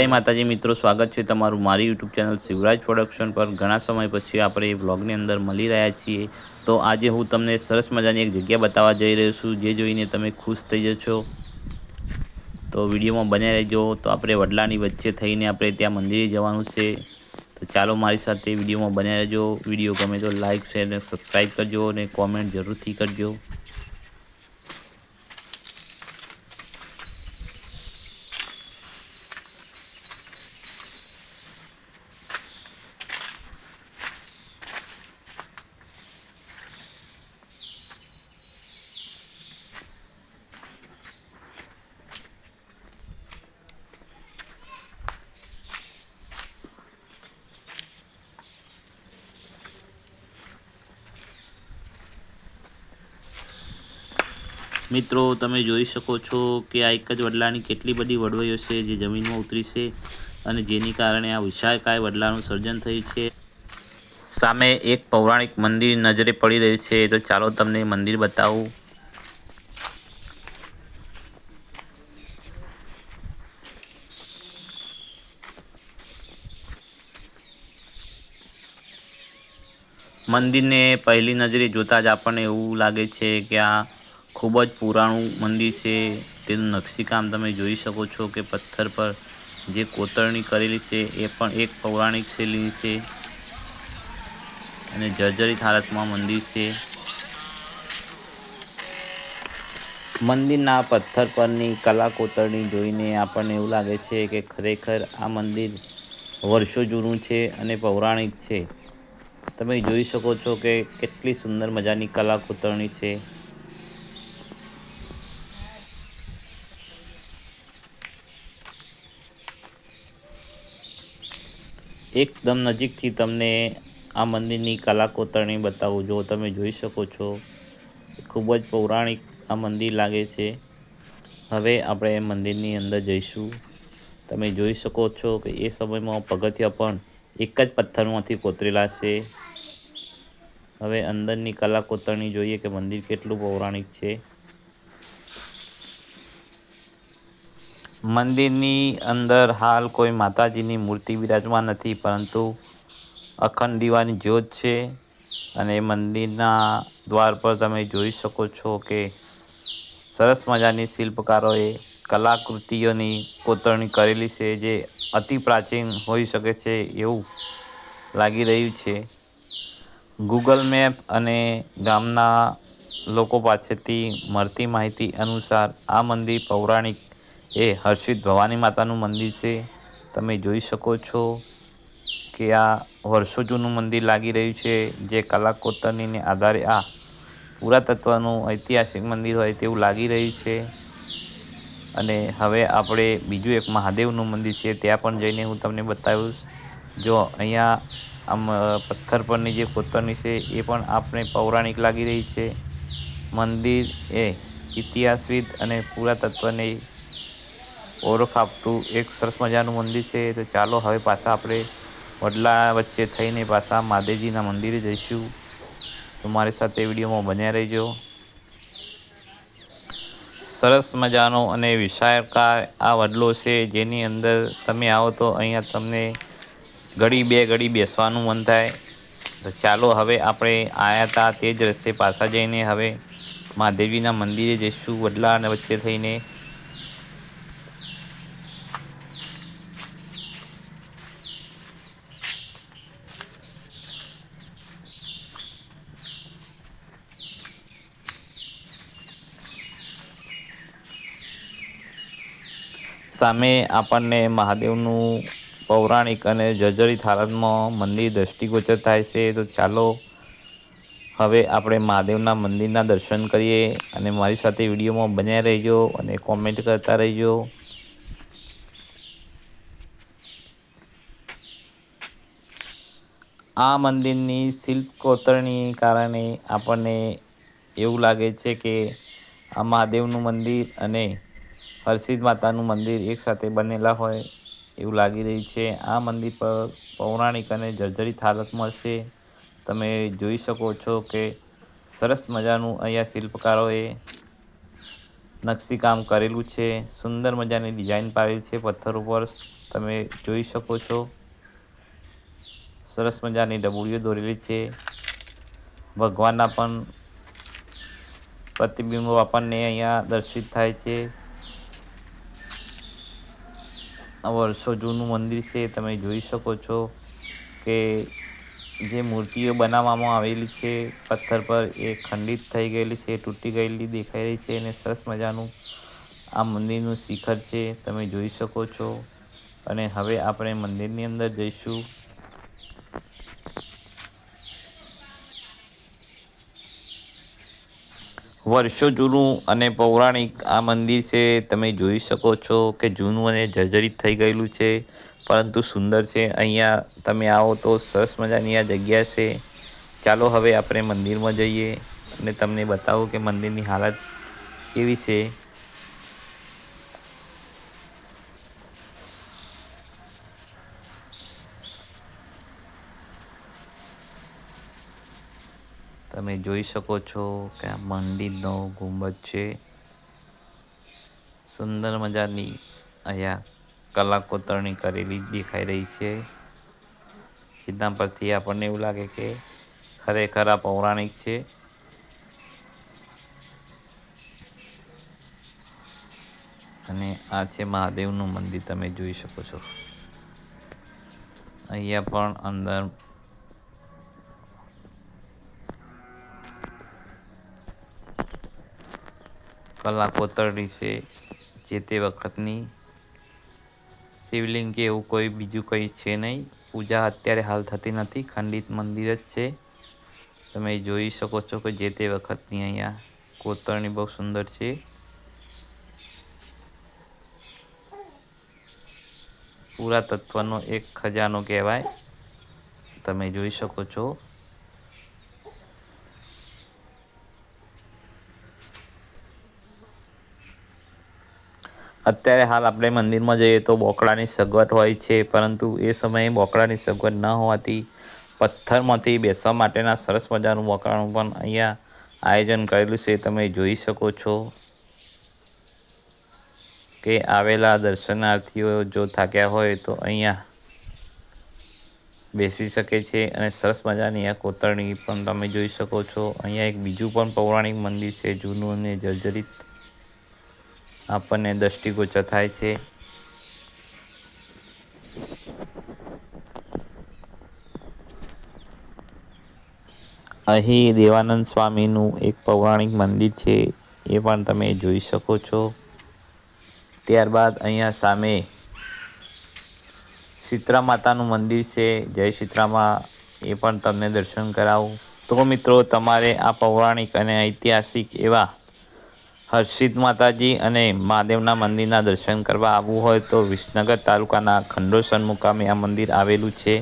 જય માતાજી મિત્રો, સ્વાગત છે તમારું મારી યુટ્યુબ ચેનલ શિવરાજ પ્રોડક્શન પર. ઘણા સમય પછી આપણે એ વ્લોગની અંદર મળી રહ્યા છીએ. તો આજે હું તમને સરસ મજાની એક જગ્યા બતાવવા જઈ રહ્યો છું, જે જોઈને તમે ખુશ થઈ જશો. તો વિડીયોમાં બન્યા રહેજો. તો આપણે વડલાની વચ્ચે થઈને આપણે ત્યાં મંદિરે જવાનું છે. તો ચાલો મારી સાથે વિડીયોમાં બન્યા રહેજો. વીડિયો ગમે તો લાઇક શેર અને સબસ્ક્રાઈબ કરજો અને કોમેન્ટ જરૂરથી કરજો. મિત્રો, તમે જોઈ શકો છો કે આ એક જ વડલાની કેટલી બધી વડવાઈઓ છે જે જમીનમાં ઉતરી છે અને જેની કારણે આ વિશાળકાય વડલાનું સર્જન થયું છે. સામે એક પૌરાણિક મંદિર નજરે પડી રહ્યું છે. તો ચાલો તમને મંદિર બતાવું. મંદિરને પહેલી નજરે જોતાં જ આપણને એવું લાગે છે કે આ ખૂબ જ પુરાણું મંદિર છે. તેનું નકશીકામ તમે જોઈ શકો છો કે પથ્થર પર જે કોતરણી કરેલી છે એ પણ એક પૌરાણિક શૈલી છે. અને જર્જરિત હાલતમાં મંદિર છે. મંદિરના પથ્થર પરની કલા કોતરણી જોઈને આપણને એવું લાગે છે કે ખરેખર આ મંદિર વર્ષો જૂનું છે અને પૌરાણિક છે. તમે જોઈ શકો છો કે કેટલી સુંદર મજાની કલા કોતરણી છે. એકદમ નજીકથી તમને આ મંદિરની કલા કોતરણી બતાવું. જો તમે જોઈ શકો છો, ખૂબ જ પૌરાણિક આ મંદિર લાગે છે. હવે આપણે મંદિરની અંદર જઈશું. તમે જોઈ શકો છો કે એ સમયમાં પગથિયા પણ એક જ પથ્થરમાંથી કોતરેલા છે. હવે અંદરની કલા કોતરણી જોઈએ કે મંદિર કેટલું પૌરાણિક છે. મંદિરની અંદર હાલ કોઈ માતાજીની મૂર્તિ બિરાજમાન નથી, પરંતુ અખંડ દીવાની જ્યોત છે અને મંદિરના દ્વાર પર તમે જોઈ શકો છો કે સરસ મજાની શિલ્પકારોએ કલાકૃતિઓની કોતરણી કરેલી છે જે અતિ પ્રાચીન હોઈ શકે છે એવું લાગી રહ્યું છે. ગૂગલ મેપ અને ગામના લોકો પાસેથી મળતી માહિતી અનુસાર આ મંદિર પૌરાણિક એ હર્ષિત ભવાની માતાનું મંદિર છે. તમે જોઈ શકો છો કે આ વર્ષો જૂનું મંદિર લાગી રહ્યું છે, જે કલા કોતરણીને આધારે આ પુરાતત્વનું ઐતિહાસિક મંદિર હોય તેવું લાગી રહ્યું છે. અને હવે આપણે બીજું એક મહાદેવનું મંદિર છે, ત્યાં પણ જઈને હું તમને બતાવીશ. જો અહીંયા આમ પથ્થર પરની જે કોતરણી છે, એ પણ આપણે પૌરાણિક લાગી રહી છે. મંદિર એ ઇતિહાસવિદ અને પુરાતત્વને ઓળખ આપતું એક સરસ મજાનું મંદિર છે. તો ચાલો હવે પાછા આપણે વડલા વચ્ચે થઈને પાછા મહાદેવજીના મંદિરે જઈશું. તો મારી સાથે વિડીયોમાં બન્યા રહેજો. સરસ મજાનો અને વિશાળકાય આ વડલો છે જેની અંદર તમે આવો તો અહીંયા તમને ઘડી બે ઘડી બેસવાનું મન થાય. તો ચાલો હવે આપણે આવ્યા હતા તે જ રસ્તે પાછા જઈને હવે મહાદેવીના મંદિરે જઈશું. વડલા અને વચ્ચે થઈને સામે આપણને મહાદેવનું પૌરાણિક અને જર્જરિત હાલતમાં મંદિર દ્રષ્ટિગોચર થાય છે, તો ચાલો હવે આપણે મહાદેવના મંદિરના દર્શન કરીએ અને મારી સાથે વિડીયોમાં બન્યા રહેજો અને કોમેન્ટ કરતા રહેજો. આ મંદિરની શિલ્પ કોતરણી કારણે આપણને એવું લાગે છે કે આ મહાદેવનું મંદિર અને હરસિદ્ધ માતાનું મંદિર એકસાથે બનેલા હોય એવું લાગી રહ્યું છે. આ મંદિર પર પૌરાણિક અને જર્જરિત હાલત મળશે. તમે જોઈ શકો છો કે સરસ મજાનું અહીંયા શિલ્પકારોએ નકશીકામ કરેલું છે. સુંદર મજાની ડિઝાઇન પાડેલી છે પથ્થર ઉપર. તમે જોઈ શકો છો. સરસ મજાની ડબુડીઓ દોરેલી છે. ભગવાનના પણ પ્રતિબિંબો આપણને અહીંયા દર્શિત થાય છે આ વર્ષો જૂનું મંદિર છે, તમે જોઈ શકો છો કે જે મૂર્તિઓ બનાવવામાં આવેલી છે, પથ્થર પર એ ખંડિત થઈ ગયેલી છે, તૂટી ગયેલી દેખાઈ રહી છે અને સરસ મજાનું આ મંદિરનું શિખર છે, તમે જોઈ શકો છો. અને હવે આપણે મંદિરની અંદર જઈશું. વર્ષો જૂનું અને પૌરાણિક આ મંદિર છે, તમે જોઈ શકો છો કે જૂનું અને જર્જરિત થઈ ગયેલું છે, પરંતુ સુંદર છે. અહીંયા તમે આવો તો સરસ મજાની આ જગ્યા છે. ચાલો હવે આપણે મંદિરમાં જઈએ અને તમને બતાવો કે મંદિરની હાલત કેવી છે. તમે જોઈ શકો છો કે આ મંદિરનો ગુંબજ છે. સુંદર મજાની અહીંયા કલા કોતરણી કરેલી દેખાઈ રહી છે. જેના પરથી આપણને એવું લાગે કે ખરેખર આ પૌરાણિક છે. અને આ છે મહાદેવનું મંદિર, તમે જોઈ શકો છો. અહીંયા પણ અંદર કલા કોતરણી છે જે તે વખતની શિવલિંગ કે એવું કોઈ બીજું કંઈ છે નહીં. પૂજા અત્યારે હાલ થતી નથી. ખંડિત મંદિર જ છે. તમે જોઈ શકો છો કે જે તે વખતની અહીંયા કોતરણી બહુ સુંદર છે. પુરાતત્વનો એક ખજાનો કહેવાય. તમે જોઈ શકો છો. અત્યારે હાલ આપણે મંદિરમાં જઈએ તો બોકડાની સગવડ હોય છે, પરંતુ એ સમયે બોકડાની સગવડ ન હોવાથી પથ્થરમાંથી બેસવા માટેના સરસ મજાનું બોકડાનું પણ અહીંયા આયોજન કરેલું છે, તમે જોઈ શકો છો કે આવેલા દર્શનાર્થીઓ જો થાક્યા હોય તો અહીંયા બેસી શકે છે અને સરસ મજાની આ કોતરણી પણ તમે જોઈ શકો છો. અહીંયા એક બીજું પણ પૌરાણિક મંદિર છે, જૂનું અને જર્જરિત આપણને દ્રષ્ટિગોચર થાય છે. અહીં દેવાનંદ સ્વામીનું એક પૌરાણિક મંદિર છે, એ પણ તમે જોઈ શકો છો. ત્યારબાદ અહીંયા સામે શીતળા માતાનું મંદિર છે, જય શીતળામાં એ પણ તમને દર્શન કરાવું. તો મિત્રો, તમારે આ પૌરાણિક અને ઐતિહાસિક એવા હર્ષિત માતાજી અને મહાદેવના મંદિરના દર્શન કરવા આવવું હોય તો વિસનગર તાલુકાના ખંડોસન મુકામે આ મંદિર આવેલું છે.